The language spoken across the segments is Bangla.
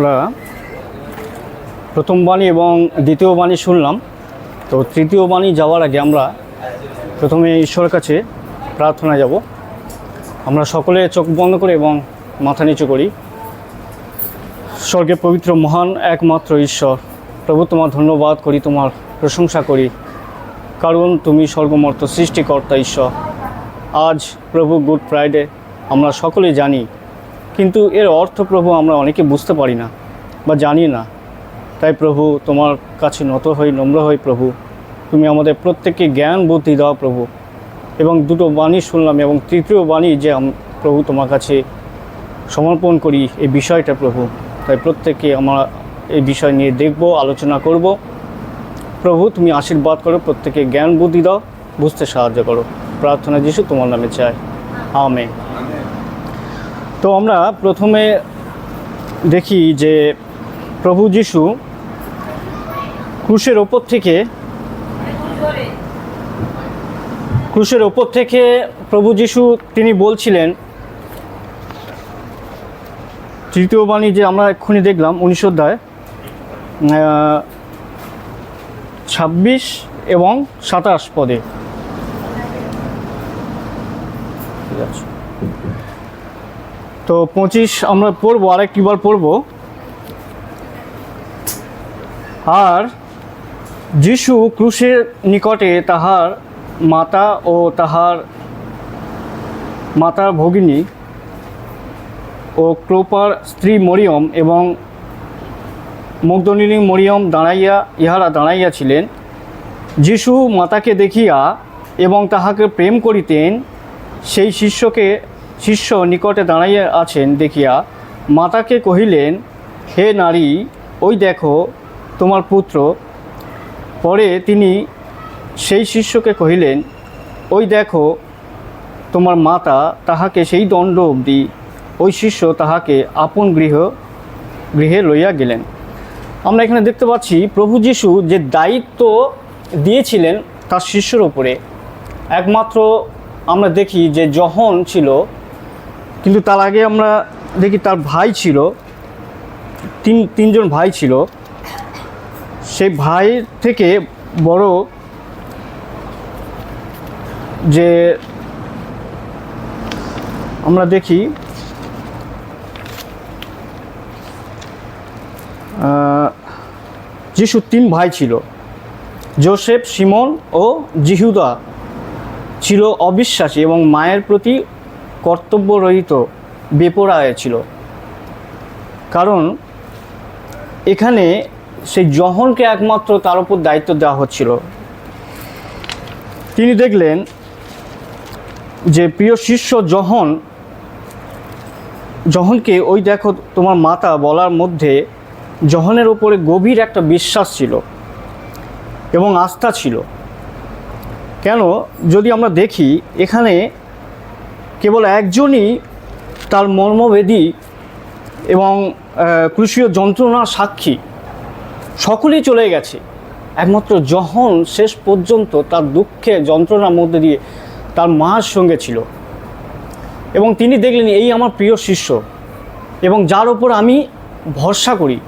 আমরা প্রথম বাণী এবং দ্বিতীয় বাণী শুনলাম। তো তৃতীয় বাণী যাওয়ার আগে আমরা প্রথমে ঈশ্বরের কাছে প্রার্থনা যাব। আমরা সকলে চোখ বন্ধ করে এবং মাথা নিচু করি। স্বর্গের পবিত্র, মহান, একমাত্র ঈশ্বর। প্রভু, তোমার ধন্যবাদ করি, তোমার প্রশংসা করি। কারণ তুমি স্বর্গমর্ত, সৃষ্টিকর্তা, ঈশ্বর। আজ প্রভু, গুড ফ্রাইডে আমরা সকলে জানি কিন্তু এর অর্থ প্রভু আমরা অনেকে বুঝতে পারি না বা জানি না। তাই প্রভু, তোমার কাছে নত হই, নম্র হই প্রভু। তুমি আমাদের প্রত্যেককে জ্ঞান, বুদ্ধি দাও প্রভু। এবং দুটো বাণী শুনলাম এবং তৃতীয় বাণী যে প্রভু তোমার কাছে সমর্পণ করি এই বিষয়টা প্রভু। তাই প্রত্যেককে আমরা এই বিষয় নিয়ে দেখব, আলোচনা করব। প্রভু, তুমি আশীর্বাদ করো প্রত্যেকে জ্ঞান, বুদ্ধি দাও, বুঝতে সাহায্য করো। প্রার্থনা যিশু তোমার নামে চাই। আমে তো আমরা প্রথমে দেখি যে প্রভু যিশু ক্রুশের ওপর থেকে ক্রুশের ওপর থেকে প্রভু যিশু, তিনি বলছিলেন, তৃতীয় বাণী যে আমরা এক্ষুনি দেখলাম উনিশ অধ্যায় ছাব্বিশ এবং সাতাশ পদে ঠিক আছে তো পঁচিশ, আমরা পড়ব আরেকটিবার পড়ব। আর যিশু ক্রুশের নিকটে তাহার মাতা ও তাহার মাতার ভগিনী ও ক্রোপার স্ত্রী মরিয়ম এবং মগদলিনী মরিয়ম দাঁড়াইয়া, ইহারা দাঁড়াইয়াছিলেন। যিশু মাতাকে দেখিয়া এবং তাহাকে প্রেম করিতেন, সেই শিষ্যকে শিষ্য নিকটে দাঁড়াইয়া আছেন, দেখিয়া মাতাকে কহিলেন, হে নারী, ওই দেখো তোমার পুত্র। পরে তিনি সেই শিষ্যকে কহিলেন, ওই দেখো তোমার মাতা তাহাকে সেই দণ্ড অবধি, ওই শিষ্য তাহাকে আপন গৃহ, গৃহে লইয়া গেলেন। আমরা এখানে দেখতে পাচ্ছি প্রভু যিশু যে দায়িত্ব দিয়েছিলেন তার শিষ্যর ওপরে একমাত্র আমরা দেখি যে জহন ছিল কিন্তু তার আগে আমরা দেখি তার ভাই ছিল, তিন, তিনজন ভাই ছিল। সেই ভাই থেকে বড় যে আমরা দেখি যিশুর তিন ভাই ছিল। জোসেফ, সিমন ও জিহুদা ছিল অবিশ্বাসী এবং মায়ের প্রতি কর্তব্যরহিত বেপরায় ছিল। কারণ এখানে সেই জহনকে একমাত্র তার উপর দায়িত্ব দেওয়া হচ্ছিল। তিনি দেখলেন যে প্রিয় শিষ্য জহন, জহনকে ওই দেখো তোমার মাতা বলার মধ্যে জহনের ওপরে গভীর একটা বিশ্বাস ছিল এবং আস্থা ছিল। কেন? যদি আমরা দেখি, এখানে কেবল একজনই তার মর্মবেদী এবং ক্রুশীয় যন্ত্রণার সাক্ষী। সকলেই চলে গেছে। একমাত্র যখন শেষ পর্যন্ত তার দুঃখে যন্ত্রণার মধ্যে দিয়ে তার মার সঙ্গে ছিল। এবং তিনি দেখলেন, এই আমার প্রিয় শিষ্য। এবং যার ওপর আমি ভরসা করি।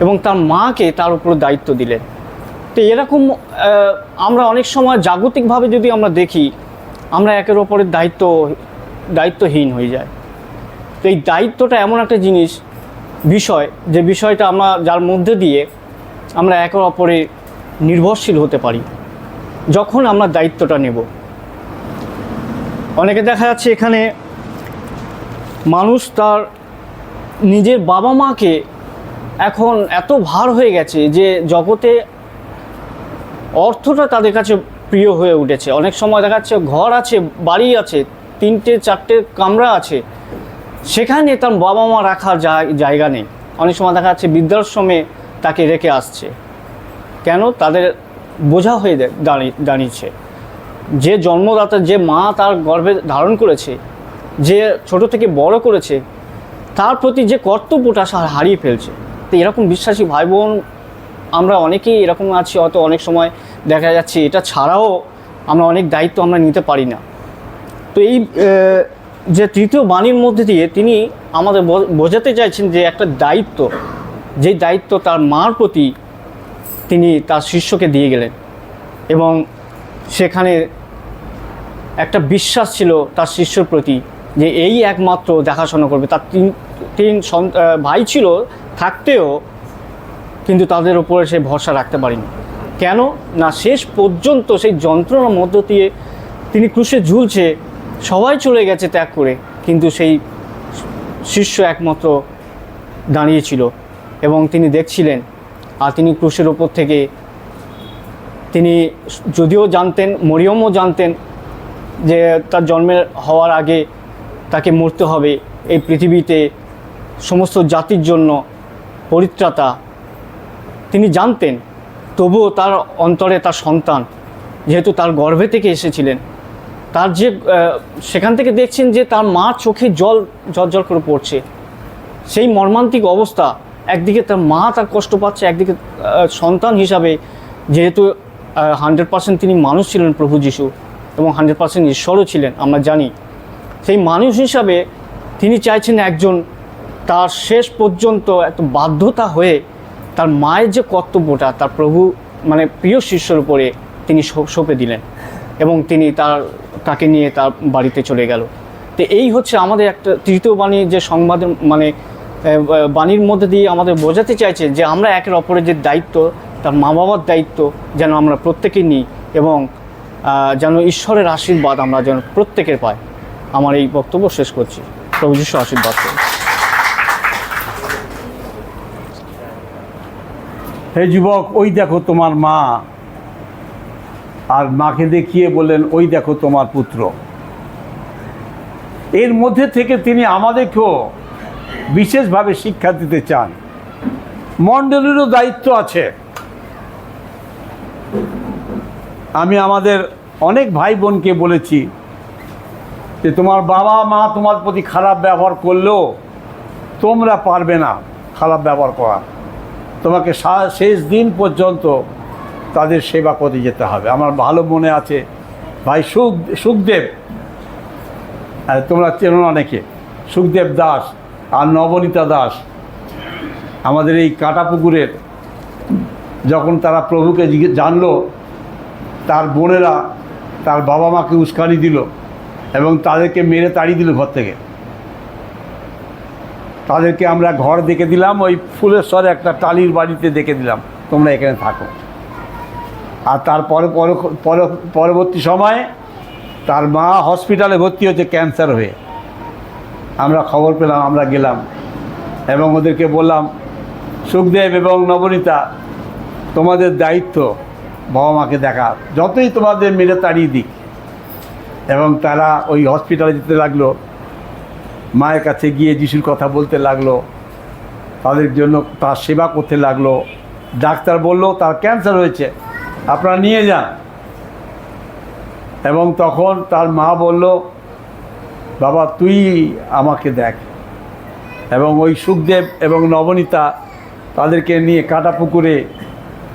এবং তার মাকে তার উপর দায়িত্ব দিলেন। তো এরকম আমরা অনেক সময় জাগতিকভাবে যদি আমরা দেখি, আমরা একের ওপরের দায়িত্ব দায়িত্বহীন হয়ে যায়। তো এই দায়িত্বটা এমন একটা জিনিস, বিষয়, যে বিষয়টা আমরা যার মধ্যে দিয়ে আমরা একে অপরে নির্ভরশীল হতে পারি, যখন আমরা দায়িত্বটা নেব। অনেকে দেখা যাচ্ছে এখানে মানুষ তার নিজের বাবা মাকে এখন এত ভার হয়ে গেছে যে জগতে অর্থটা তাদের কাছে প্রিয় হয়ে উঠেছে। অনেক সময় দেখা যাচ্ছে ঘর আছে, বাড়ি আছে তিনটে, চারটে কামরা আছে। সেখানে তার বাবা মা রাখার জায়- জায়গা নেই। অনেক সময় দেখা যাচ্ছে বৃদ্ধাশ্রমে তাকে রেখে আসছে। কেন? তাদের বোঝা হয়ে দাঁড়িয়ে দাঁড়িয়েছে। যে জন্মদাতা, যে মা তার গর্ভে ধারণ করেছে, যে ছোট থেকে বড় করেছে, তার প্রতি যে কর্তব্যটা হারিয়ে ফেলছে। তো এরকম বিশ্বাসী ভাই বোন আমরা অনেকেই এরকম আছি, হয়তো অনেক সময় দেখা যাচ্ছে এটা ছাড়াও আমরা অনেক দায়িত্ব আমরা নিতে পারি না। তো এই যে তৃতীয় বাণীর মধ্যে দিয়ে তিনি আমাদের বোঝাতে চাইছেন যে একটা দায়িত্ব, যেই দায়িত্ব তার মার প্রতি তিনি তার শিষ্যকে দিয়ে গেলেন এবং সেখানে একটা বিশ্বাস ছিল তার শিষ্যর প্রতি যে এই একমাত্র দেখাশোনা করবে। তার তিন তিন ভাই ছিল, থাকতেও কিন্তু তাদের উপরে সে ভরসা রাখতে পারেনি। কেন? না, শেষ পর্যন্ত সেই যন্ত্রণার মধ্য দিয়ে তিনি ক্রুশে ঝুলছে সবাই চলে গেছে ত্যাগ করে, কিন্তু সেই শিষ্য একমাত্র দাঁড়িয়েছিল এবং তিনি দেখছিলেন আর তিনি ক্রুশের ওপর থেকে তিনি যদিও জানতেন, মরিয়মও জানতেন যে তার জন্মের হওয়ার আগে তাকে মরতে হবে। এই পৃথিবীতে সমস্ত জাতির জন্য পরিত্রাতা তিনি জানতেন, তবুও তার অন্তরে তার সন্তান, যেহেতু তার গর্ভে থেকে এসেছিলেন। তার যে সেখান থেকে দেখছেন যে তার মা চোখে জল জল করে পড়ছে। সেই মর্মান্তিক অবস্থা। একদিকে তার মা তার কষ্ট পাচ্ছে, একদিকে সন্তান হিসাবে যেহেতু হান্ড্রেড পার্সেন্ট তিনি মানুষ ছিলেন প্রভু যিশু এবং হান্ড্রেড পার্সেন্ট ঈশ্বরও ছিলেন, আমরা জানি। সেই মানুষ হিসাবে তিনি চাইছেন একজন তার শেষ পর্যন্ত একটা বাধ্যতা হয়ে তার মায়ের যে কর্তব্যটা, তার প্রভু মানে প্রিয় শিষ্যর উপরে তিনি সঁপে দিলেন এবং তিনি তার তাকে নিয়ে তার বাড়িতে চলে গেল। তো এই হচ্ছে আমাদের একটা তৃতীয় বাণী যে সংবাদের মানে বাণীর মধ্যে দিয়ে আমাদের বোঝাতে চাইছে যে আমরা একের অপরের যে দায়িত্ব, তার মা বাবার দায়িত্ব যেন আমরা প্রত্যেকে নিই এবং যেন ঈশ্বরের আশীর্বাদ আমরা যেন প্রত্যেকের পাই আমার এই বক্তব্য শেষ করছি। প্রভু যিশু আশীর্বাদ করুন। হে যুবক, ওই দেখো তোমার মা আর মাকে দেখিয়ে বললেন, ওই দেখো তোমার পুত্র। এর মধ্যে থেকে তিনি আমাদেরকেও বিশেষভাবে শিক্ষা দিতে চান। মণ্ডলীরও দায়িত্ব আছে। আমি আমাদের অনেক ভাই বোনকে বলেছি যে, তোমার বাবা মা তোমার প্রতি খারাপ ব্যবহার করলেও তোমরা পারবে না খারাপ ব্যবহার করা। তোমাকে শেষ দিন পর্যন্ত তাদের সেবা করে যেতে হবে। আমার ভালো মনে আছে। ভাই সুখ, সুখদেব তোমরা চেনো অনেকে? সুখদেব দাস আর নবনীতা দাস। আমাদের এই কাটাপুকুরের যখন তারা প্রভুকে জানলো, তার বোনেরা তার বাবা মাকে উস্কানি দিল এবং তাদেরকে মেরে তাড়িয়ে দিল ঘর থেকে। তাদেরকে আমরা ঘর দেখে দিলাম, ওই ফুলেশ্বরে একটা টালির বাড়িতে দেখে দিলাম। তোমরা এখানে থাকো। আর তারপরে পর- পর- পরবর্তী সময়ে তার মা হসপিটালে ভর্তি হচ্ছে ক্যান্সার হয়ে। আমরা খবর পেলাম, আমরা গেলাম এবং ওদেরকে বললাম, সুখদেব এবং নবনীতা, তোমাদের দায়িত্ব বাবা মাকে দেখা। যতই তোমাদের মেরে তাড়িয়ে দিক। এবং তারা ওই হসপিটালে যেতে লাগল। মায়ের কাছে গিয়ে যিশুর কথা বলতে লাগল। তাদের জন্য তার সেবা করতে লাগল। ডাক্তার বলল, তার ক্যান্সার হয়েছে। আপনারা নিয়ে যান। এবং তখন তার মা বলল, বাবা, তুই আমাকে দেখ। এবং ওই সুখদেব এবং নবনীতা তাদেরকে নিয়ে কাটা পুকুরে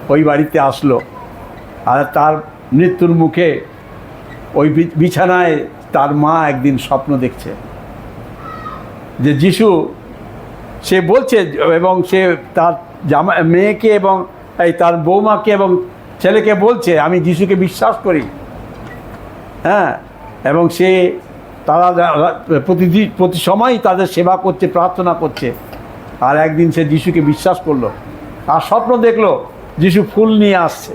ওই বাড়িতে আসলো। আর তার মৃত্যুর মুখে ওই বিছানায় তার মা একদিন স্বপ্ন দেখছে। যে যিশু, সে বলছে এবং সে তার জামা, মেয়েকে এবং এই তার বৌমাকে এবং ছেলেকে বলছে, আমি যিশুকে বিশ্বাস করি। হ্যাঁ এবং সে তারা প্রতিদিন প্রতি সময়ই তাদের সেবা করছে, প্রার্থনা করছে। আর একদিন সে যিশুকে বিশ্বাস করল। আর স্বপ্ন দেখল, যিশু ফুল নিয়ে আসছে।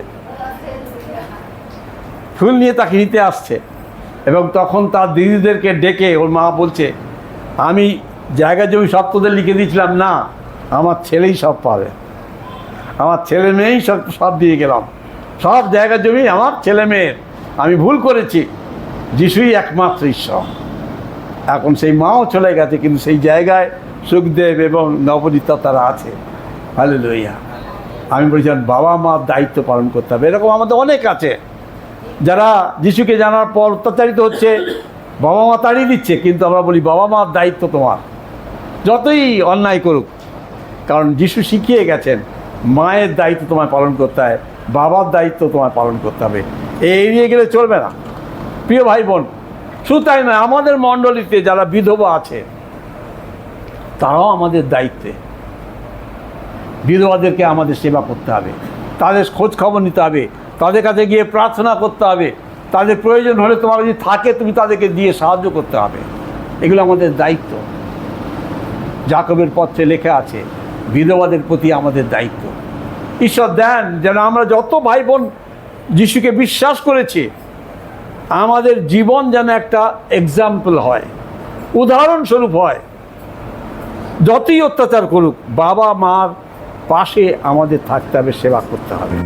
ফুল নিয়ে তাকে নিতে আসছে। এবং তখন তার দিদিদেরকে ডেকে ওর মা বলছে, আমি জায়গা জমি সব তোদের লিখে দিয়েছিলাম। না, আমার ছেলেই সব পাবে। আমার ছেলে মেয়েই সব সব দিয়ে গেলাম। সব জায়গা জমি আমার ছেলে মেয়ের। আমি ভুল করেছি। যিশুই একমাত্র ঈশ্বর। এখন সেই মাও চলে গেছে, কিন্তু সেই জায়গায় সুখদেব এবং নবনীতা তারা আছে। ভালো লইয়া আমি বলছিলাম বাবা মার দায়িত্ব পালন করতে হবে। এরকম আমাদের অনেক আছে। যারা যিশুকে জানার পর অত্যাচারিত হচ্ছে, বাবা মা তাড়িয়ে দিচ্ছে, কিন্তু আমরা বলি, বাবা মার দায়িত্ব তোমার। যতই অন্যায় করুক, কারণ যিশু শিখিয়ে গেছেন, মায়ের দায়িত্ব তোমায় পালন করতে হয়। বাবার দায়িত্ব তোমায় পালন করতে হবে। এই এড়িয়ে গেলে চলবে না। প্রিয় ভাই বোন শুধু তাই নয়, আমাদের মণ্ডলীতে যারা বিধবা আছে, তারাও আমাদের দায়িত্বে। বিধবাদেরকে আমাদের সেবা করতে হবে। তাদের খোঁজ খবর নিতে হবে। তাদের কাছে গিয়ে প্রার্থনা করতে হবে। তাদের প্রয়োজন হলে তোমার যদি থাকে, তুমি তাদেরকে দিয়ে সাহায্য করতে হবে। এগুলো আমাদের দায়িত্ব। জাকবের পত্রে লেখা আছে, বিধবাদের প্রতি আমাদের দায়িত্ব। ঈশ্বর দেন যেন আমরা যত ভাই বোন যিশুকে বিশ্বাস করেছি, আমাদের জীবন যেন একটা এক্সাম্পল হয়, উদাহরণস্বরূপ হয়। যতই অত্যাচার করুক বাবা মার পাশে আমাদের থাকতে হবে, সেবা করতে হবে।